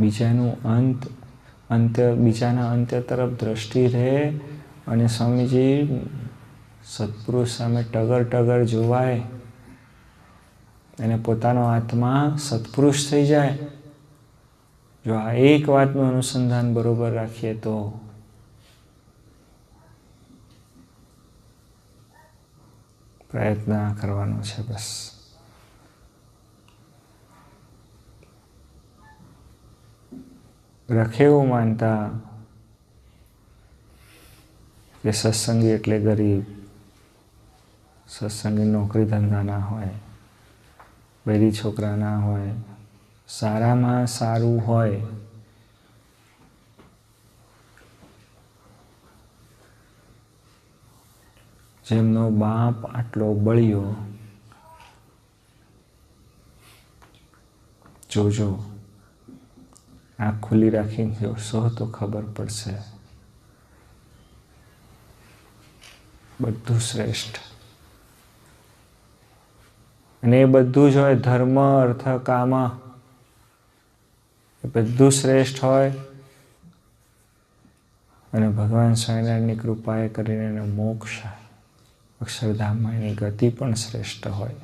બીજાનું અંત અંત્ય બીજાના અંત્ય તરફ દ્રષ્ટિ રહે અને સ્વામીજી સત્પુરુષ સામે ટગર ટગર જોવાય અને પોતાનો આત્મા સત્પુરુષ થઈ જાય. જો આ એક વાતનું અનુસંધાન બરોબર રાખીએ તો પ્રયત્ન કરવાનો છે બસ. રખે એવું માનતા કે સત્સંગી એટલે ગરીબ, સત્સંગી નોકરી ધંધા ના હોય બેરી છોકરા ના હોય, સારામાં સારું હોય, જેમનો બાપ આટલો બળ્યો, જોજો. આંખ ખુલ્લી રાખીને જોશો તો ખબર પડશે. બધું શ્રેષ્ઠ. અને એ બધું જ હોય ધર્મ, અર્થ, કામ, એ બધું શ્રેષ્ઠ હોય. અને ભગવાન સ્વામિનારાયણની કૃપાએ કરીને એને મોક્ષ અક્ષરધામમાં એની ગતિ પણ શ્રેષ્ઠ હોય.